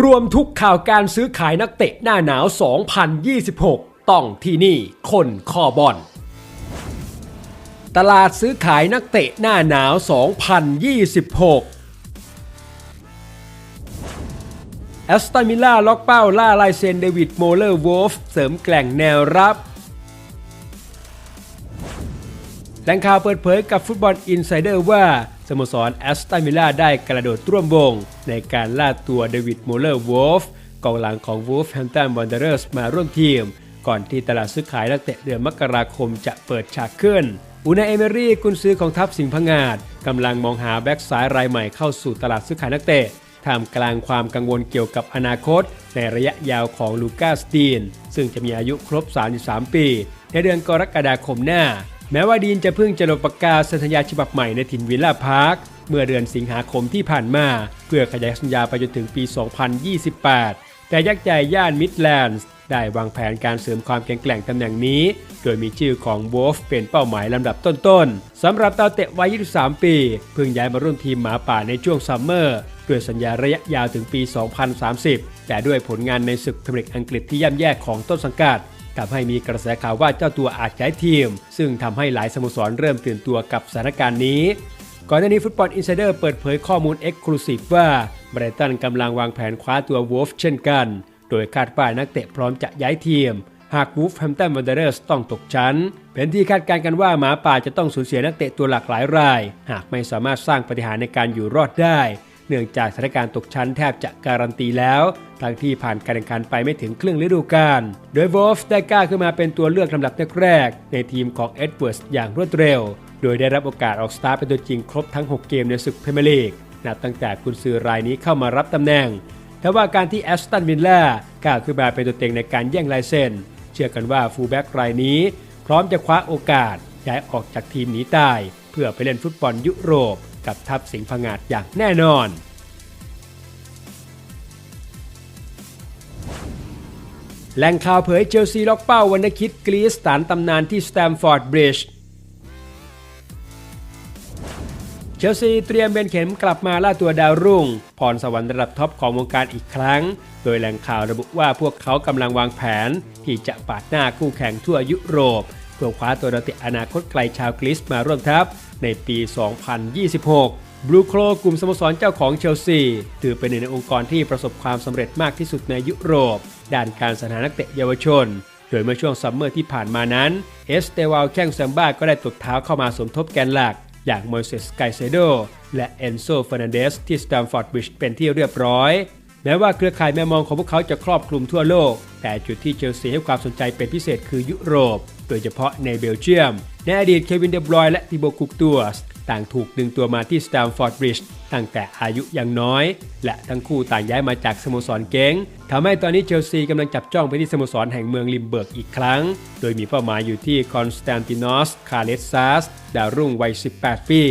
รวมทุกข่าวการซื้อขายนักเตะหน้าหนาว 2026 ต้องที่นี่คนคอบอลตลาดซื้อขายนักเตะหน้าหนาว 2026 แอสตันมิลล่าล็อกเป้าล่าลายเซนเดวิดโมเลอร์วอฟเสริมแกล่งแนวรับ แหล่งข่าวเปิดเผยกับฟุตบอลอินไซเดอร์ว่า สโมสรแอสตันวิลล่าได้กระโดดร่วมวง ในการล่าตัวเดวิดโมเลอร์วอฟกองหลังของวูฟแฮมตันวันเดอร์สมาร่วมทีม ก่อนที่ตลาดซื้อขายนักเตะเดือนมกราคมจะเปิดฉากขึ้นอูนาเอเมรี่กุนซือของทัพสิงห์พงาดกำลังมองหาแบ็กซ้ายรายใหม่เข้าสู่ตลาดซื้อขายนักเตะท่ามกลางความกังวลเกี่ยวกับอนาคต ในระยะยาวของลูกาสตีน ซึ่งจะมีอายุครบ 33 ปี ในเดือนกรกฎาคมหน้า แม้ว่าดีนจะเพิ่งจะลงประกาศสัญญาฉบับใหม่ในถิ่นวิลล่าพาร์คเมื่อเดือนสิงหาคมที่ผ่านมา เพื่อขยายสัญญาไปจนถึงปี 2028 แต่ยักษ์ใหญ่ย่านมิดแลนด์ได้วางแผนการเสริมความแข็งแกร่งตำแหน่งนี้ โดยมีชื่อของโวฟเป็นเป้าหมายลำดับต้นๆสำหรับดาวเตะวัย 23 ปี เพิ่งย้ายมาร่วมทีมหมาป่าในช่วงซัมเมอร์ด้วยสัญญาระยะยาวถึงปี 2030 แต่ด้วยผลงานในศึกพรีเมียร์ลีกอังกฤษที่ย่ำแย่ของต้นสังกัด ทำให้มีกระแสข่าวว่าเจ้าตัวอาจย้ายทีม ซึ่งทำให้หลายสโมสรเริ่มตื่นตัวกับสถานการณ์นี้ ก่อนหน้านี้ฟุตบอลอินไซเดอร์เปิดเผยข้อมูลเอ็กซ์คลูซีฟว่าไบรตันกำลังวางแผนคว้าตัววอฟเช่นกัน โดยคาดว่านักเตะพร้อมจะย้ายทีม หากวูฟแฮมตันวันเดอร์สต้องตกชั้น เป็นที่คาดการณ์กันว่าหมาป่าจะต้องสูญเสียนักเตะตัวหลากหลายราย หากไม่สามารถสร้างปฏิหารในการอยู่รอดได้ เนื่องจากสถานการณ์ตกชั้นแทบจะการันตีแล้วทั้งที่ผ่านการแข่งขันไปไม่ถึงครึ่งฤดูกาลโดยวอลฟ์ได้กล้าขึ้นมาเป็นตัวเลือกลำดับแรกในทีมของเอ็ดเวิร์สอย่างรวดเร็ว โดยได้รับโอกาสออกสตาร์เป็นตัวจริงครบทั้ง 6 เกมในศึกพรีเมียร์ลีกนับตั้งแต่กุนซือรายนี้เข้ามารับตำแหน่งแต่ว่าการที่แอสตันวิลล่ากล้าขึ้นมาเป็นตัวเต็งในการแย่งลายเซ็นเชื่อกันว่าฟูลแบ็กรายนี้ พร้อมจะคว้าโอกาสย้ายออกจากทีมหนีตาย เพื่อไปเล่นฟุตบอลยุโรป กับทัพสิงห์พงาดอย่างแน่นอน แหล่งข่าวเผยเชลซีล็อกเป้าวันคิดกรีสตานตำนานที่สแตมฟอร์ดบริดจ์เชลซีเตรียมเบนเข็มกลับมาล่าตัวดาวรุ่ง พรสวรรค์ระดับท็อปของวงการอีกครั้ง โดยแหล่งข่าวระบุว่าพวกเขากำลังวางแผน ที่จะปาดหน้าคู่แข่งทั่วยุโรปเพื่อคว้าตัวดาวเตะอนาคตไกลชาวกรีซมาร่วมทัพ ในปี 2026 บลูโคลกลุ่มสโมสรเจ้าของเชลซี ถือเป็นหนึ่งในองค์กรที่ประสบความสำเร็จมากที่สุดในยุโรป ด้านการสรรหานักเตะเยาวชน โดยเมื่อช่วงซัมเมอร์ที่ผ่านมานั้น เอสเตวาลแข้งแซมบ้าก็ได้ตบเท้าเข้ามาสมทบแกนหลัก อย่างมอยเซสไกเซโดและเอนโซเฟอร์นันเดสที่สแตมฟอร์ดบริดจ์เป็นที่เรียบร้อย แม้ว่าเครือข่ายแมวมองของพวกเขาจะครอบคลุมทั่วโลก แต่จุดที่เชลซีให้ความสนใจเป็นพิเศษคือยุโรป โดยเฉพาะในเบลเยียม ในอดีตเควินเดบรอยและติโบคุกตัวสต่างถูกดึงตัวมาที่สแตมฟอร์ดบริดจ์ตั้งแต่อายุยังน้อย และทั้งคู่ต่างย้ายมาจากสโมสรเก้งทำให้ตอนนี้เชลซีกำลังจับจ้องไปที่สโมสรแห่งเมืองลิมเบิร์กอีกครั้ง โดยมีเป้าหมายอยู่ที่คอนสแตนตินอส คาเลสซัส ดาวรุ่งวัย 18 ปี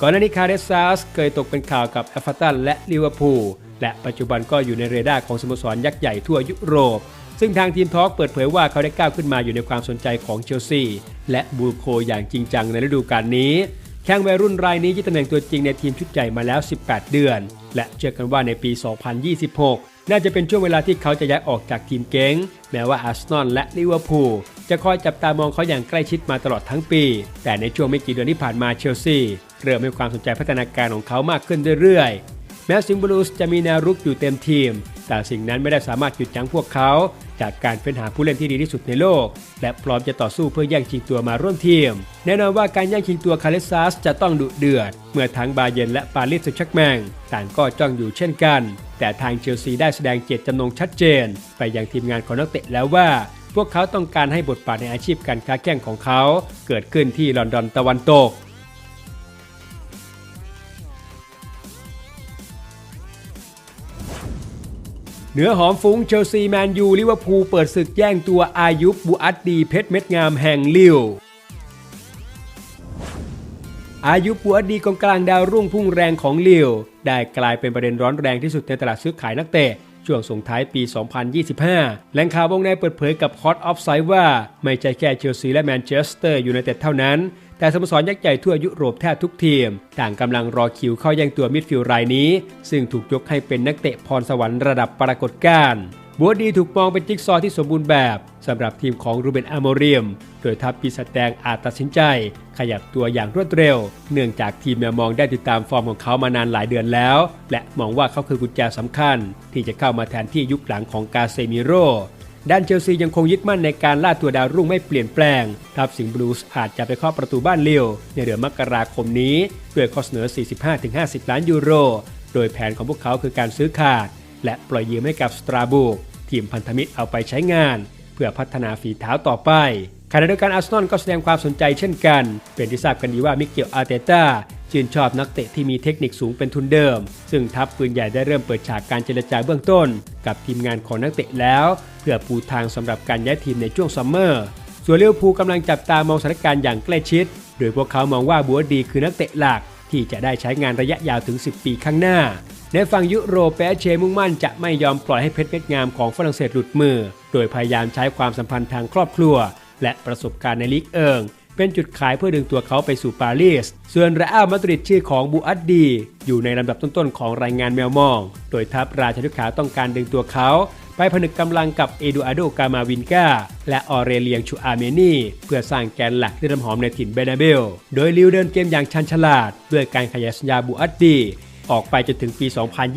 ก่อนหน้านี้คาเรซัสเคยตกเป็นข่าวกับเอฟเวอร์ตันและลิเวอร์พูล และปัจจุบันก็อยู่ในเรดาร์ของสโมสรยักษ์ใหญ่ทั่วยุโรป ซึ่งทางทีมทอล์กเปิดเผยว่าเขาได้ก้าวขึ้นมาอยู่ในความสนใจของเชลซีและบูโคอย่างจริงจังในฤดูกาลนี้ แข้งวัยรุ่นรายนี้ยึดตำแหน่งตัวจริงในทีมชุดใหญ่มาแล้ว 18 เดือน และเชื่อกันว่าในปี 2026 น่าจะเป็นช่วงเวลาที่เขาจะย้ายออกจากทีมเก้ง แม้ว่าอาร์เซนอลและลิเวอร์พูลจะคอยจับตามองเขาอย่างใกล้ชิดมาตลอดทั้งปี แต่ในช่วงไม่กี่เดือนที่ผ่านมาเชลซีเริ่มให้ความสนใจพัฒนาการของเขามากขึ้นเรื่อยๆ แม้สิงห์บลูสจะมีแนวรุกอยู่เต็มทีม แต่สิ่งนั้นไม่ได้สามารถหยุดยั้งพวกเขา จากการเฟ้นหาผู้เล่นที่ดีที่สุดในโลก และพร้อมจะต่อสู้เพื่อแย่งชิงตัวมาร่วมทีม แน่นอนว่าการแย่งชิงตัวคาเลซัสจะต้องดุเดือด เมื่อทั้งบาเยนและปารีสแซงต์แชร์กแมงต่างก็จ้องอยู่เช่นกัน แต่ทางเชลซีได้แสดงเจตจำนงชัดเจน ไปยังทีมงานของนักเตะแล้วว่าพวกเขาต้องการให้บทบาทในอาชีพการค้าแข่งของเขา เกิดขึ้นที่ลอนดอนตะวันตก เนื้อหอมฟุ้งเชลซีแมนยูลิเวอร์พูลเปิดศึกแย่งตัวอายุบบูอัดดีเพชรเม็ดงามแห่งลิวอายุบัวดีกองกลางดาวรุ่งพุ่งแรงของลิวได้กลายเป็นประเด็นร้อนแรงที่สุดในตลาดซื้อขายนักเตะช่วงส่งท้ายปี 2025 แหล่งข่าววงในเปิดเผยกับคอร์ of อฟไซด์ว่า ไม่ใช่แค่เชลซีและแมนเชสเตอร์ยูไนเต็ดเท่านั้น แต่สโมสรยักษ์ใหญ่ทั่วยุโรปแทบทุกทีม ต่างกำลังรอคิวเข้าแย่งตัวมิดฟิลด์รายนี้ ซึ่งถูกยกให้เป็นนักเตะพรสวรรค์ระดับปรากฏการณ์บัวดีถูกมองเป็นจิ๊กซอว์ที่สมบูรณ์แบบสำหรับทีมของรูเบนอาโมเรียม โดยทัพปีศาจแดงอาจตัดสินใจ ขยับตัวอย่างรวดเร็ว เนื่องจากทีมแมวมองได้ติดตามฟอร์มของเขามานานหลายเดือนแล้ว และมองว่าเขาคือกุญแจสำคัญ ที่จะเข้ามาแทนที่ยุคหลังของกาเซมิโร ด้านเชลซียังคงยึดมั่นในการล่าตัวดาวรุ่งไม่เปลี่ยนแปลงทัพสิงห์บลูส์อาจจะไปเคาะประตูบ้านเลียวในเดือนมกราคมนี้ ด้วยข้อเสนอ 45-50 ล้านยูโร โดยแผนของพวกเขาคือการซื้อขาด และปล่อยยืมให้กับสตราบูกทีมพันธมิตรเอาไปใช้งาน เพื่อพัฒนาฝีเท้าต่อไปขณะเดียวกันอาร์เซนอลก็แสดงความสนใจเช่นกัน เป็นที่ทราบกันดีว่ามิเกลอาร์เตต้าชื่นชอบนักเตะที่มีเทคนิคสูงเป็นทุนเดิม ซึ่งทัพปืนใหญ่ได้เริ่มเปิดฉากการเจรจาเบื้องต้น กับทีมงานของนักเตะแล้ว เพื่อปูทางสำหรับการย้ายทีมในช่วงซัมเมอร์ ส่วนเลี้ยวภูกำลังจับตามองสถานการณ์อย่างใกล้ชิด โดยพวกเขามองว่าบัวดีคือนักเตะหลัก ที่จะได้ใช้งานระยะยาวถึง 10 ปีข้างหน้า ในฝั่งยุโรปแปเชมุ่งมั่นจะไม่ยอมปล่อยให้เพชรเม็ดงามของฝรั่งเศสหลุดมือ โดยพยายามใช้ความสัมพันธ์ทางครอบครัว และประสบการณ์ในลีกเอิง เป็นจุดขายเพื่อดึงตัวเขาไปสู่ปารีส ส่วนเรอัลมาดริดชื่อของบูอัดดี อยู่ในลำดับต้นๆของรายงานแมวมอง โดยทัพราชานุขาต้องการดึงตัวเขาไปผนึกกำลังกับเอดูอาโดกามาวินกาและออเรเลียงชูอาเมนีเพื่อสร้างแกนหลักที่น้ำหอมในถิ่นเบนาเบล โดยลิวเดินเกมอย่างชันฉลาด ด้วยการขยายสัญญาบูอัดดี ออกไปจนถึงปี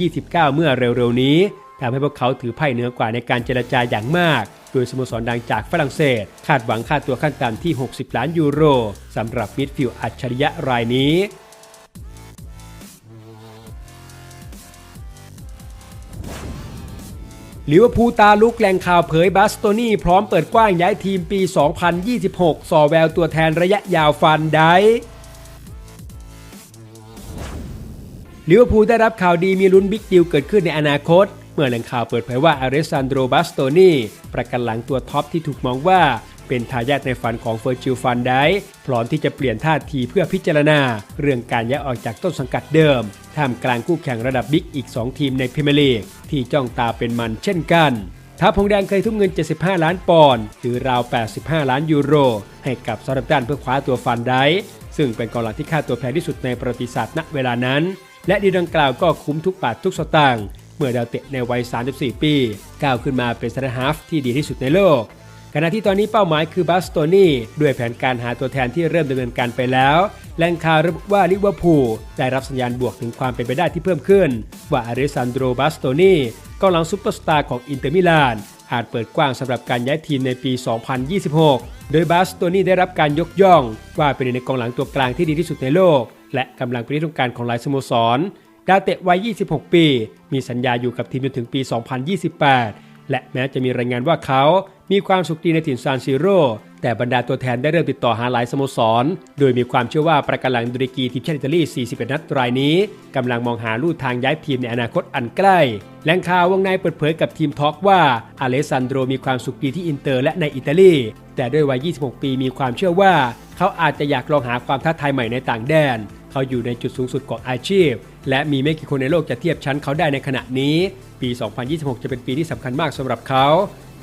2029 เมื่อเร็วๆนี้ทำให้พวกเขาถือไพ่เหนือกว่าในการเจรจาอย่างมาก โดยสโมสรดังจากฝรั่งเศส คาดหวังค่าตัวขั้นต่ำที่ 60 ล้านยูโรสำหรับมิดฟิลด์อัจฉริยะรายนี้ลิเวอร์พูลตาลุกแหล่งข่าวเผยบาสโตนี่พร้อมเปิดกว้างย้ายทีมปี 2026 ส่อแววตัวแทนระยะยาวฟันได้ลิเวอร์พูลได้รับข่าวดีมีลุ้นบิ๊กดิวเกิดขึ้นในอนาคต เมื่อแหล่งข่าวเปิดเผยว่าอาเรซันโดบาสโตนีประกันหลังตัวท็อปที่ถูกมองว่าเป็นทายาทในฝันของเฟอร์จิลฟันได้พร้อมที่จะเปลี่ยนท่าทีเพื่อพิจารณา เรื่องการย้ายออกจากต้นสังกัดเดิม ท่ามกลางคู่แข่งระดับบิ๊กอีก 2 ทีมในพรีเมียร์ลีกที่จ้องตาเป็นมันเช่นกันทัพพงแดงเคยทุ่มเงิน 75 ล้านปอนด์หรือราว 85 ล้านยูโร ให้กับซาร์ดัมตันเพื่อคว้าตัวฟันได้ซึ่งเป็นกองหลังที่ค่าตัวแพงที่สุดในประวัติศาสตร์ณเวลานั้น และดีดังกล่าวก็คุ้มทุกบาททุกสตางค์ เมื่อดาวเตะในวัย 34 ปีก้าวขึ้นมาเป็นซาร์ฮาฟที่ดีที่สุดในโลก ขณะที่ตอนนี้เป้าหมายคือบาสโตนีด้วยแผนการหาตัวแทนที่เริ่มดำเนินการไปแล้วแหล่งข่าวระบุว่าลิเวอร์พูลได้รับสัญญาณบวกถึงความเป็นไปได้ที่เพิ่มขึ้น ว่าอาริซันโดรบาสโตนีกองหลังซุปเปอร์สตาร์ของอินเตอร์มิลานอาจเปิดกว้างสำหรับการย้ายทีมในปี 2026 โดยบาสโตนีได้รับการยกย่อง ว่าเป็นในกองหลังตัวกลางที่ดีที่สุดในโลก และกำลังเป็นที่ต้องการของหลายสโมสร ดาวเตะวัย 26 ปี มีสัญญาอยู่กับทีมจนถึงปี 2028 และแม้จะมีรายงานว่าเขามีความสุขดีในถิ่นซานซิโร่แต่บรรดาตัวแทนได้เริ่มติดต่อหาหลายสโมสร โดยมีความเชื่อว่าประกันหลังดุริกีทีมชาติอิตาลี 41 นัดรายนี้กำลังมองหาลู่ทางย้ายทีมในอนาคตอันใกล้ แหล่งข่าววงในเปิดเผยกับทีมทอล์กว่าอเลซันโดรมีความสุขดีที่อินเตอร์และในอิตาลี แต่ด้วยวัย 26 ปีมีความเชื่อว่า เขาอาจจะอยากลองหาความท้าทายใหม่ในต่างแดน เขาอยู่ในจุดสูงสุดของอาชีพ และมีไม่กี่คนในโลกจะเทียบชั้นเขาได้ในขณะนี้ ปี 2026 จะเป็นปีที่สำคัญมากสำหรับเขา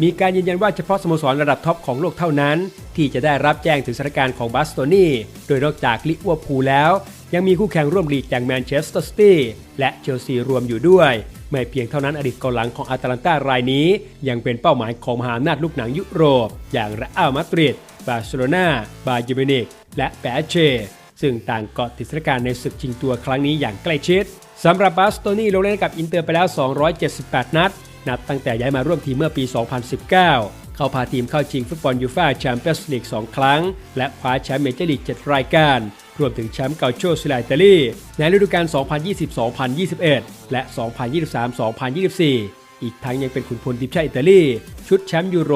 มีการยืนยันว่าเฉพาะสโมสรระดับท็อปของโลกเท่านั้น ที่จะได้รับแจ้งถึงสถานการณ์ของบาสโตนีโดยนอกจากลิเวอร์พูลแล้ว ยังมีคู่แข่งร่วมลีกอย่างแมนเชสเตอร์ซิตี้และเชลซีรวมอยู่ด้วยไม่เพียงเท่านั้นอดีตกองหลังของอาตาลันตารายนี้ ยังเป็นเป้าหมายของมหาอำนาจลูกหนังยุโรป อย่างเรอัลมาดริดบาร์เซโลนาบาเยร์มินิกและแปเช ซึ่งต่างเกาะติดสถานการณ์ในศึกชิงตัวครั้งนี้อย่างใกล้ชิดสำหรับบาสโตนีลงเล่นกับอินเตอร์ไปแล้ว 278 นัด นับตั้งแต่ย้ายมาร่วมทีมเมื่อปี 2019 เขาพาทีมเข้าชิงฟุตบอลยูฟ่าแชมเปี้ยนส์ลีก 2 ครั้ง และคว้าแชมป์เมเจอร์ลีก 7 รายการ รวมถึงแชมป์เกาโชซิลาอิตาลีในฤดูกาล 2020-2021 และ 2023-2024 อีกทั้งยังเป็นขุนพลทีมชาติอิตาลีชุดแชมป์ยูโร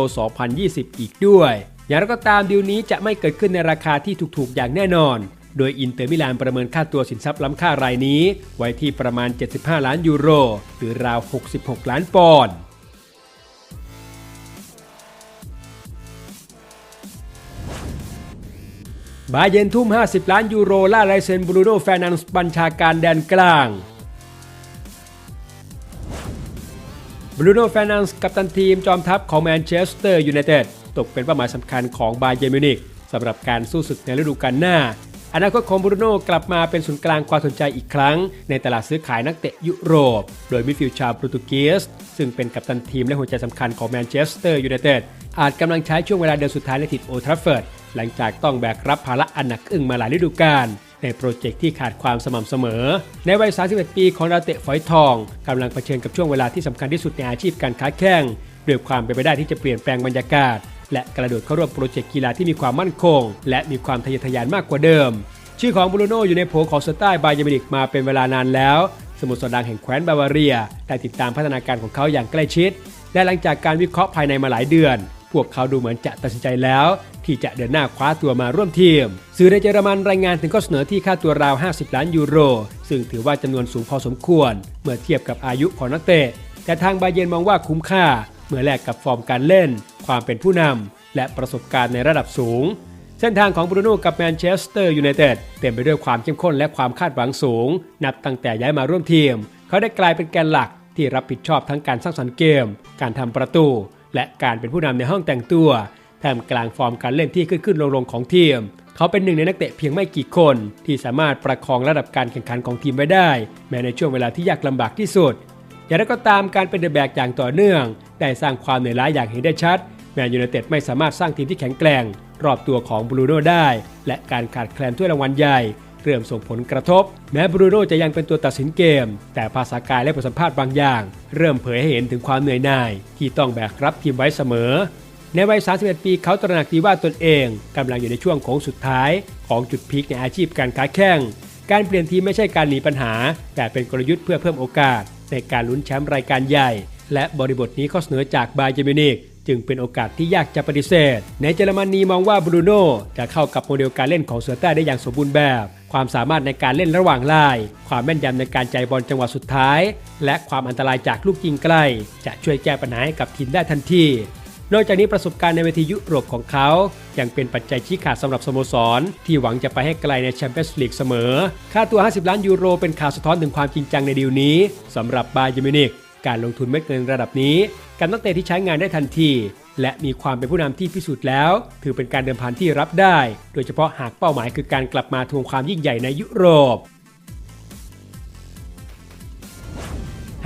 2020 อีกด้วย อย่างไรก็ตามดีลนี้จะไม่เกิดขึ้นในราคาที่ถูกๆอย่างแน่นอน โดยอินเตอร์มิลานประเมินค่าตัวสินทรัพย์ล้ำค่ารายนี้ ไว้ที่ประมาณ 75 ล้านยูโร หรือราว 66 ล้านปอนด์บาเยร์นทุ่ม 50 ล้านยูโรล่าลายเซ็นบรูโน่แฟนันส์บัญชาการแดนกลางบรูโน่แฟนันส์กัปตันทีมจอมทัพของแมนเชสเตอร์ยูไนเต็ดตกเป็นเป้าหมายสำคัญของบาเยนมิวนิกสำหรับการสู้ศึกในฤดูกาลหน้า อนาคตของบรูโน่กลับมาเป็นศูนย์กลางความสนใจอีกครั้ง ในตลาดซื้อขายนักเตะยุโรป โดยมิดฟิลด์ชาวโปรตุเกสซึ่งเป็นกัปตันทีมและหัวใจสำคัญของแมนเชสเตอร์ยูไนเต็ดอาจกำลังใช้ช่วงเวลาเดือนสุดท้ายในถิ่นโอทราฟเฟิร์ดหลังจากต้องแบกรับภาระอันหนักอึ้งมาหลายฤดูกาลในโปรเจกต์ที่ขาดความสม่ำเสมอ ในวัย 31 ปีของดาเตะฝอยทองกำลังเผชิญกับช่วงเวลาที่สำคัญที่สุดในอาชีพการค้าแข่งด้วยความเป็นไปได้ที่จะเปลี่ยนแปลงบรรยากาศ และกระโดดเข้าร่วมโปรเจกต์กีฬาที่มีความมั่นคง และมีความทะเยอทะยานมากกว่าเดิม ชื่อของบรูโน่อยู่ในโผของสไตล์บาเยอร์มินิกมาเป็นเวลานานแล้ว สมุทรสดังแห่งแคว้นบาวาเรียได้ติดตามพัฒนาการของเขาอย่างใกล้ชิด และหลังจากการวิเคราะห์ภายในมาหลายเดือน พวกเขาดูเหมือนจะตัดสินใจแล้ว ที่จะเดินหน้าคว้าตัวมาร่วมทีม สื่อในเยอรมันรายงานถึงข้อเสนอที่ค่าตัวราว 50 ล้านยูโร ซึ่งถือว่าจำนวนสูงพอสมควร เมื่อเทียบกับอายุของนักเตะแต่ทางบาเยนมองว่าคุ้มค่า เมื่อแลกกับฟอร์มการเล่น ความเป็นผู้นำและประสบการณ์ในระดับสูง เส้นทางของบรูโน่กับแมนเชสเตอร์ยูไนเต็ดเต็มไปด้วยความเข้มข้นและความคาดหวังสูง นับตั้งแต่ย้ายมาร่วมทีม เขาได้กลายเป็นแกนหลักที่รับผิดชอบทั้งการสร้างสรรค์เกม การทำประตู และการเป็นผู้นำในห้องแต่งตัวท่ามกลางฟอร์มการเล่นที่ขึ้นขึ้นลงลงของทีม เขาเป็นหนึ่งในนักเตะเพียงไม่กี่คน ที่สามารถประคองระดับการแข่งขันของทีมไว้ได้ แม้ในช่วงเวลาที่ยากลำบากที่สุด อย่างไรก็ตามการเป็นเดอะแบกอย่างต่อเนื่อง ได้สร้างความเหนื่อยล้าอย่างเห็นได้ชัด แมนยูไนเต็ดไม่สามารถสร้างทีมที่แข็งแกร่ง รอบตัวของบรูโน่ได้ และการขาดแคลนถ้วยรางวัลใหญ่ เริ่มส่งผลกระทบ แม้บรูโน่จะยังเป็นตัวตัดสินเกม แต่ภาษากายและบทสัมภาษณ์บางอย่าง เริ่มเผยให้เห็นถึงความเหนื่อยหน่าย ที่ต้องแบกรับทีมไว้เสมอ ในวัย 31 ปีเขาตระหนักดีว่าตนเองกำลังอยู่ในช่วงโค้งสุดท้าย ของจุดพีคในอาชีพการค้าแข่งการเปลี่ยนทีมไม่ใช่การหนีปัญหา แต่เป็นกลยุทธ์เพื่อเพิ่มโอกาส ในการลุ้นแชมป์รายการใหญ่ และบริบทนี้ข้อเสนอจากบาเยมินิก จึงเป็นโอกาสที่ยากจะปฏิเสธ ในเยอรมนีมองว่าบรูโน่จะเข้ากับโมเดลการเล่นของเสือใต้ได้อย่างสมบูรณ์แบบ ความสามารถในการเล่นระหว่างลายความแม่นยำในการใจบอลจังหวะสุดท้าย และความอันตรายจากลูกยิงใกล จะช่วยแก้ปัญหาให้กับทีมได้ทันทีนอกจากนี้ประสบการณ์ในเวทียุโรปของเขา ยังเป็นปัจจัยชี้ขาดสำหรับสโมสร ที่หวังจะไปให้ไกลในแชมเปี้ยนส์ลีกเสมอ ค่าตัว 50 ล้านยูโรเป็นข่าวสะท้อนถึงความจริงจังในดีลนี้สำหรับบาเยอร์มิวนิก การลงทุนเม็ดเงินระดับนี้ กับนักเตะที่ใช้งานได้ทันที และมีความเป็นผู้นำที่พิสูจน์แล้ว ถือเป็นการเดิมพันที่รับได้ โดยเฉพาะหากเป้าหมายคือการกลับมาทวงความยิ่งใหญ่ในยุโรป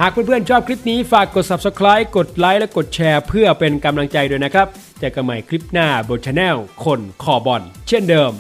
หากเพื่อนๆชอบคลิปนี้ฝากกด subscribe กดไลค์และกดแชร์ เพื่อเป็นกำลังใจด้วยนะครับเจอกันใหม่คลิปหน้าบนช anel คนคอบอลเช่นเดิม